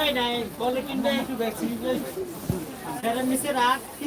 হয় নাই কিনবে একটু ভ্যাকসিন সেটা নিচে রাখ কি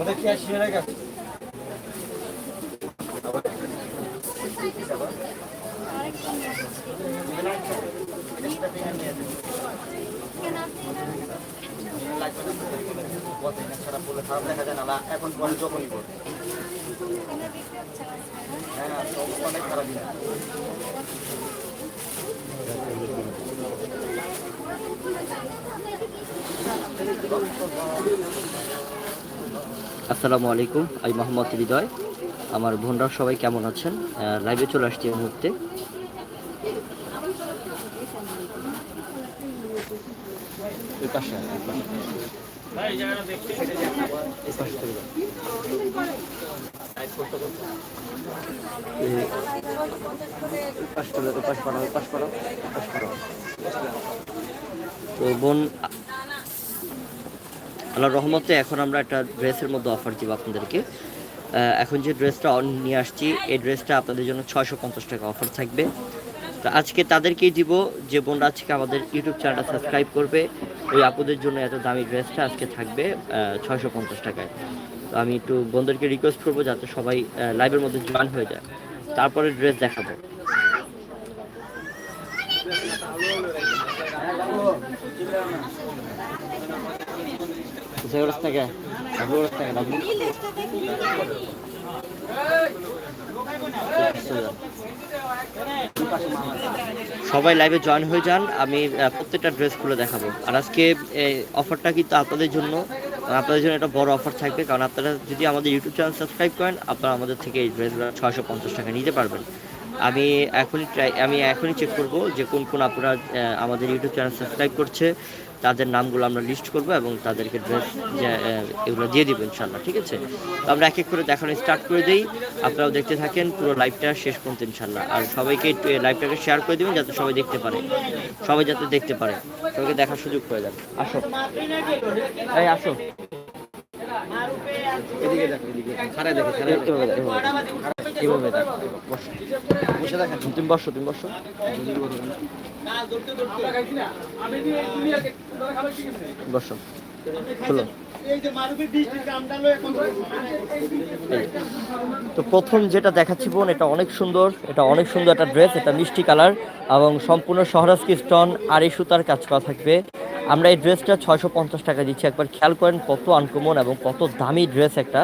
ওটা কি আর শিয়ারে গেছে খারাপ দেখা যায় না এখন পরে যখনই করবে হ্যাঁ অনেক খারাপই আসসালামু আলাইকুম আমি মোহাম্মদ হৃদয়। আমার বোনরা সবাই কেমন আছেন? লাইভে চলে আসছি এই মুহূর্তে। তো বোন আল্লাহ রহমতে এখন আমরা একটা ড্রেসের মধ্যে অফার দিব আপনাদেরকে। এখন যে ড্রেসটা নিয়ে আসছি, এই ড্রেসটা আপনাদের জন্য ছয়শো পঞ্চাশ টাকা অফার থাকবে। তো আজকে তাদেরকেই দিব, যে বোনরা আজকে আমাদের ইউটিউব চ্যানেলটা সাবস্ক্রাইব করবে, ওই আপুদের জন্য এত দামি ড্রেসটা আজকে থাকবে ছয়শো পঞ্চাশ টাকায়। তো আমি একটু বন্ধুদেরকে রিকোয়েস্ট করব যাতে সবাই লাইভের মধ্যে জয়েন হয়ে যায়। তারপরে ড্রেস দেখাবো। ওরস থাকে ডাবলু সবাই লাইভে জয়েন হয়ে যান, আমি প্রত্যেকটা ড্রেস খুলে দেখাবো। আর আজকে এই অফারটা কিন্তু আপনাদের জন্য আপনাদের জন্য একটা বড় অফার থাকবে, কারণ আপনারা যদি আমাদের ইউটিউব চ্যানেল সাবস্ক্রাইব করেন, আপনারা আমাদের থেকে এই ড্রেসগুলো ছয়শো পঞ্চাশ টাকা নিতে পারবেন। আমি এখনই ট্রাই আমি এখনই চেক করব যে কোন কোন আপনারা আমাদের ইউটিউব চ্যানেল সাবস্ক্রাইব করছে। তাদের নামগুলো আমরা লিস্ট করব এবং তাদেরকে ড্রেস এগুলো দিয়ে দিব ইনশাল্লাহ ঠিক আছে? তো আমরা এক এক করে দেখানো স্টার্ট করে দিই। আপনারাও দেখতে থাকেন, পুরো লাইভটা শেষ পর্যন্ত ইনশাল্লাহ আর সবাইকে লাইভটাকে শেয়ার করে দেবেন, যাতে সবাই দেখতে পারে। সবাই যাতে দেখতে পারে। সবাইকে দেখার সুযোগ করে দেন। আসো। এই, আসো। এদিকে দেখো এদিকে। দেখো। এভাবে বসো দেখেন। তো প্রথম যেটা দেখাচ্ছি বোন এটা অনেক সুন্দর। এটা অনেক সুন্দর একটা ড্রেস এটা মিষ্টি কালার এবং সম্পূর্ণ শহরাজকি স্টোন আর এই সুতার কাজ করা থাকবে। আমরা এই ড্রেসটা ছয়শো পঞ্চাশ টাকা দিচ্ছি। একবার খেয়াল করেন কত আনকমন এবং কত দামি ড্রেস একটা।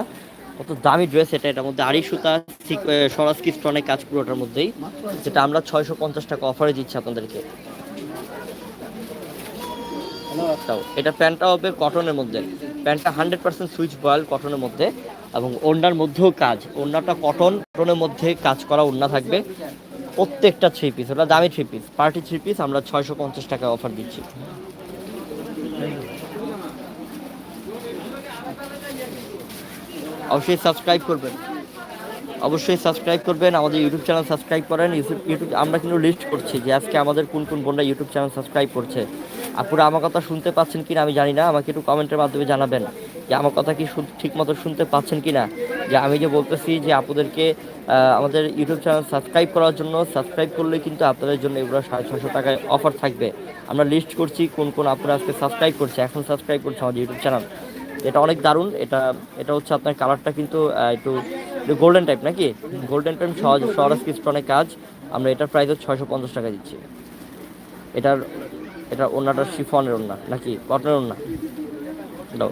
কত দামি ড্রেস এটা, এটার মধ্যে আড়ি সুতা সরাজকি স্টোনের কাজ পুরোটার মধ্যেই। যেটা আমরা ছয়শো পঞ্চাশ টাকা অফারে দিচ্ছি আপনাদেরকে। এটা প্যান্টটা হবে কটনের মধ্যে। প্যান্টটা হান্ড্রেড পার্সেন্ট সুইচ বয়েল কটনের মধ্যে এবং ওড়নার মধ্যেও কাজ। ওড়নাটা কটন কটনের মধ্যে কাজ করা ওড়না থাকবে প্রত্যেকটা থ্রি পিস ওটা দামি three piece party three piece আমরা ছয়শো পঞ্চাশ টাকা অফার দিচ্ছি। অবশ্যই সাবস্ক্রাইব করবেন। অবশ্যই সাবস্ক্রাইব করবেন আমাদের ইউটিউব চ্যানেল সাবস্ক্রাইব করেন। ইউটিউব আমরা কিন্তু লিস্ট করছি যে আজকে আমাদের কোন কোন বোনরা ইউটিউব চ্যানেল সাবস্ক্রাইব করছে। আপুরা আমার কথা শুনতে পাচ্ছেন কিনা আমি জানি না আমাকে একটু কমেন্টের মাধ্যমে জানাবেন যে আমার কথা কি ঠিক মতো শুনতে পাচ্ছেন কিনা। যে আমি যে বলতেছি যে আপুদেরকে আহ, আমাদের ইউটিউব চ্যানেল সাবস্ক্রাইব করার জন্য সাবস্ক্রাইব করলে কিন্তু আপনাদের জন্য এগুলো সাড়ে ছশো টাকায় অফার থাকবে। আমরা লিস্ট করছি কোন কোন আপনারা আজকে সাবস্ক্রাইব করছে। এখন সাবস্ক্রাইব করছে আমাদের ইউটিউব চ্যানেল এটা অনেক দারুণ। এটা এটা হচ্ছে আপনার কালারটা কিন্তু একটু গোল্ডেন টাইপ নাকি? গোল্ডেন টাইপ সহজ সহজ কিস্টনের কাজ। আমরা এটার প্রাইস হচ্ছে ছয়শো পঞ্চাশ টাকা দিচ্ছি। এটার, এটা ওনাটা শিফনের ওনা নাকি? কটনের ওনা দাও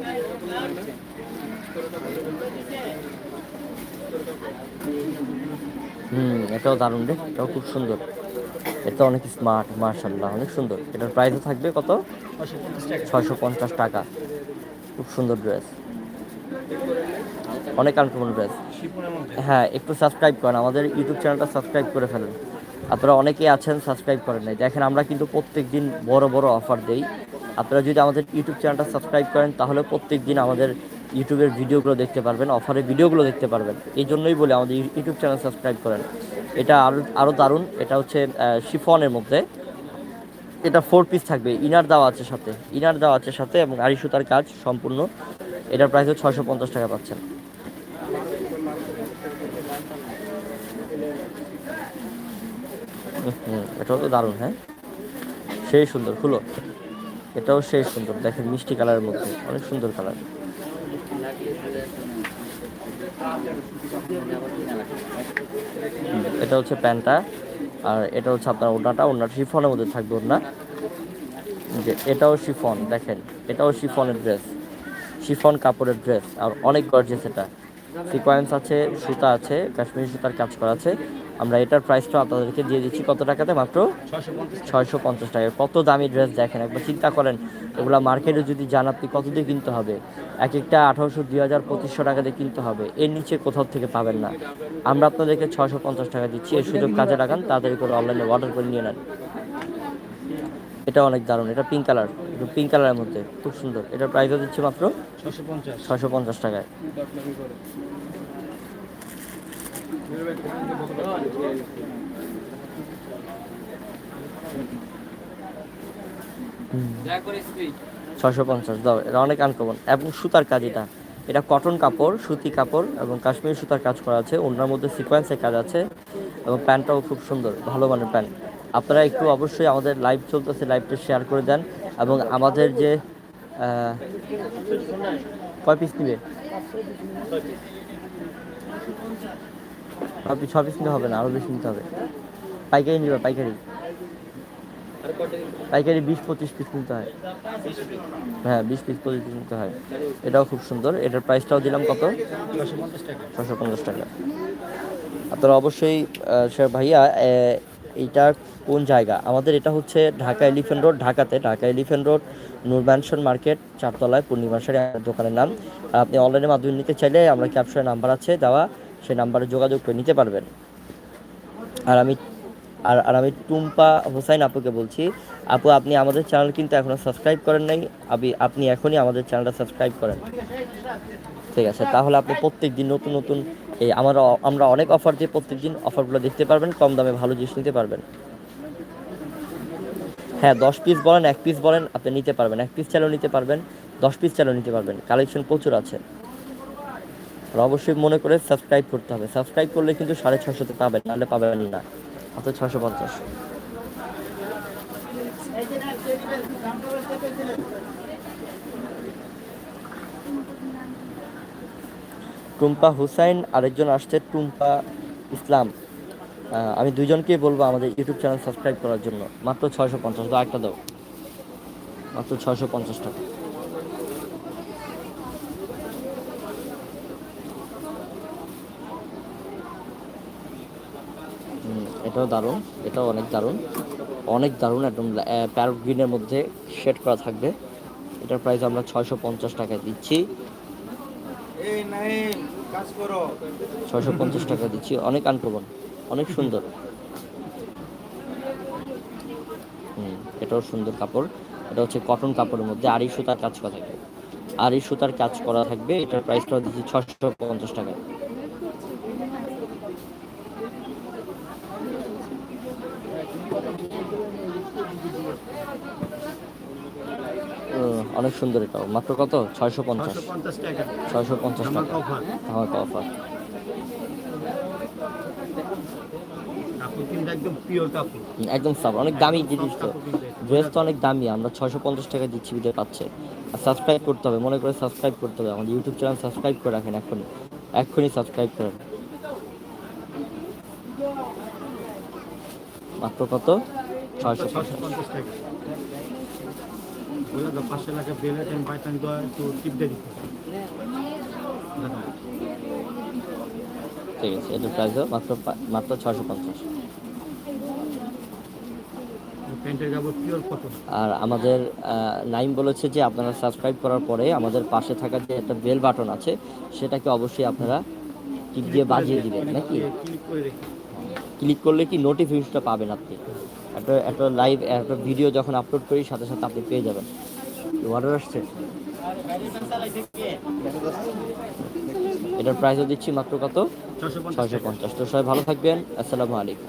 হুম, এটাও দারুণ রে, এটাও খুব সুন্দর। এটা অনেক স্মার্ট মার্শাল্লাহ অনেক সুন্দর। এটার প্রাইসও থাকবে কত? ছয়শো পঞ্চাশ টাকা। খুব সুন্দর ড্রেস অনেক আনকমন ড্রেস হ্যাঁ একটু সাবস্ক্রাইব করেন। আমাদের ইউটিউব চ্যানেলটা সাবস্ক্রাইব করে ফেলেন। আপনারা অনেকেই আছেন সাবস্ক্রাইব করেন নাই। দেখেন, আমরা কিন্তু প্রত্যেক দিন বড় বড় অফার দেই। আপনারা যদি আমাদের ইউটিউব চ্যানেলটা সাবস্ক্রাইব করেন, তাহলে প্রত্যেক দিন আমাদের ইউটিউবের ভিডিওগুলো দেখতে পারবেন অফারের ভিডিওগুলো দেখতে পারবেন। এই জন্যই বলে, আমাদের ইউটিউব চ্যানেল সাবস্ক্রাইব করেন। এটা আরও আরও দারুণ। এটা হচ্ছে শিফনের মধ্যে। এটা ফোর পিস থাকবে। ইনার দেওয়া আছে সাথে। ইনার দেওয়া আছে সাথে এবং আড়ি সুতার কাজ সম্পূর্ণ। এটার প্রাইস হচ্ছে ছয়শো পঞ্চাশ টাকা পাচ্ছেন। হুম, এটাও তো দারুণ হ্যাঁ? সেই সুন্দর খুলো। এটাও সেই সুন্দর। দেখেন মিষ্টি কালারের মধ্যে। অনেক সুন্দর কালার। এটা হচ্ছে প্যান্টটা। আর এটা হচ্ছে আপনার ওড়নাটা ওড়নাটা শিফনের মধ্যে থাকবে ওড়না। যে এটাও শিফন, দেখেন, এটাও শিফনের ড্রেস শিফন কাপড়ের ড্রেস আর অনেক গর্জেস এটা। সিকোয়েন্স আছে, সুতা আছে, কাশ্মীরি সুতার কাজ করা আছে। আমরা এটার প্রাইসটা আপনাদেরকে দিয়ে দিচ্ছি কত টাকাতে? মাত্র ছয়শো পঞ্চাশ টাকা। কত দামি ড্রেস দেখেন, একবার চিন্তা করেন। এগুলা মার্কেটে যদি যান, আপনি কত দিয়ে কিনতে হবে? এক একটা আঠারোশো, দুই হাজার, পঁচিশশো টাকা দিয়ে কিনতে হবে। এর নিচে কোথাও থেকে পাবেন না। আমরা আপনাদেরকে ছয়শো পঞ্চাশ টাকা দিচ্ছি। এই সুযোগ কাজে লাগান, তাড়াতাড়ি করে অনলাইনে অর্ডার করে নিয়ে নেন। এটা অনেক দারুণ এটা পিঙ্ক কালার একটু পিঙ্ক কালারের মধ্যে খুব সুন্দর। এটার প্রাইসও দিচ্ছি মাত্র ছশো পঞ্চাশ। ছয়শো পঞ্চাশ টাকায়। ছয়শো পঞ্চাশ দাও এটা অনেক আনকমন এবং সুতার কাজ এটা। এটা কটন কাপড় সুতি কাপড় এবং কাশ্মীরি সুতার কাজ করা আছে। ওনার মধ্যে সিকোয়েন্সের কাজ আছে এবং প্যান্টটাও খুব সুন্দর ভালো মানের প্যান্ট আপনারা একটু অবশ্যই আমাদের লাইভ চলতেছে লাইভটা শেয়ার করে দেন এবং আমাদের যে কয় পিস নিবে? আপনি ছ পিস নিতে হবে না আরও বেশি নিতে হবে। পাইকারি নিবে, পাইকারি। পাইকারি বিশ, পঁচিশ পিস নিতে হয়। হ্যাঁ বিশ পিস পঁচিশ পিস নিতে হয়। এটাও খুব সুন্দর। এটার প্রাইসটাও দিলাম কত? ছশো পঞ্চাশ টাকা। আপনারা অবশ্যই ভাইয়া এইটা কোন জায়গা? আমাদের এটা হচ্ছে ঢাকা এলিফেন্ট রোড ঢাকাতে Dhaka elephant road Noor Mansion market, চারতলায় Purnima Sari দোকানের নাম। আর আপনি অনলাইনে মাধ্যমে নিতে চাইলে আমরা ক্যাপশনে নাম্বার আছে দেওয়া, সেই নাম্বারে যোগাযোগ করে নিতে পারবেন। আর আমি, আর আর আমি টুম্পা হোসাইন আপুকে বলছি, আপু আপনি আমাদের চ্যানেল কিন্তু এখনও সাবস্ক্রাইব করেন নাই, আপনি আপনি এখনই আমাদের চ্যানেলটা সাবস্ক্রাইব করেন। ঠিক আছে, তাহলে আপনি প্রত্যেক দিন নতুন নতুন এই আমরা আমরা অনেক অফার দিয়ে প্রত্যেক দিন অফারগুলো দেখতে পারবেন, কম দামে ভালো জিনিস নিতে পারবেন। হ্যাঁ দশ পিস বলেন, এক পিস বলেন, আপনি নিতে পারবেন। এক পিস চালেও নিতে পারবেন, দশ পিস চালেও নিতে পারবেন। কালেকশন প্রচুর আছে। আর অবশ্যই মনে করে সাবস্ক্রাইব করতে হবে। সাবস্ক্রাইব করলে কিন্তু সাড়ে ছশোতে পাবেন, নাহলে পাবেন না। অত ছশো পঞ্চাশ। টুম্পা হুসাইন, আরেকজন আসছে টুম্পা ইসলাম। আমি দুইজনকেই বলব আমাদের ইউটিউব চ্যানেল সাবস্ক্রাইব করার জন্য। মাত্র ছয়শো পঞ্চাশ দাও একটা দাও। মাত্র ছয়শো পঞ্চাশ টাকা। এটাও দারুণ, এটাও অনেক দারুণ। অনেক দারুণ একদম প্যারট গ্রিনের মধ্যে শেড করা থাকবে। এটার প্রাইস আমরা ছয়শো পঞ্চাশ টাকায় দিচ্ছি। ছয়শো পঞ্চাশ টাকা দিচ্ছি। অনেক আনকমন অনেক সুন্দর। হুম, এটাও সুন্দর কাপড়। এটা হচ্ছে কটন কাপড়ের মধ্যে আড়াই সুতার কাজ করা থাকবে আড়ি সুতার কাজ করা থাকবে। এটার প্রাইসটা দিচ্ছি ছশো পঞ্চাশ টাকা হুম, অনেক সুন্দর এটাও মাত্র কত? ছয়শো পঞ্চাশ। ছশো পঞ্চাশ টাকা। ছয়শো পঞ্চাশ আমার টাকা। অফার একদম সাব অনেক দামি জিনিস তো। ড্রেস তো অনেক দামি আমরা ছয়শো পঞ্চাশ টাকা দিচ্ছি বিদে পাচ্ছে। আর সাবস্ক্রাইব করতে হবে মনে করে সাবস্ক্রাইব করতে হবে। আমাদের ইউটিউব চ্যানেল সাবস্ক্রাইব করে রাখেন এখনই। এক্ষুনি সাবস্ক্রাইব করেন মাত্র কত? ছয়শো পঞ্চাশ টাকা। তো পাঁচশো টাকা বেলে টেন পাইতেন তো একটু টিপ দিয়ে দিতে। ঠিক আছে এটার প্রাইস মাত্র মাত্র ছয়শো পঞ্চাশ। আর আমাদের নাইম বলেছে যে আপনারা সাবস্ক্রাইব করার পরে আমাদের পাশে থাকা যে একটা বেল বাটন আছে সেটাকে অবশ্যই আপনারা টিপ দিয়ে বাজিয়ে দিবেন নাকি? ক্লিক করলে কি নোটিফিকেশনটা পাবেন আপনি? একটা একটা লাইভ একটা ভিডিও যখন আপলোড করি সাথে সাথে আপনি পেয়ে যাবেন। অর্ডার আসছে। এটার প্রাইসও দিচ্ছি মাত্র কত? ছশো পঞ্চাশ ছয়শো পঞ্চাশ। তো সবাই ভালো থাকবেন। আসসালামু আলাইকুম।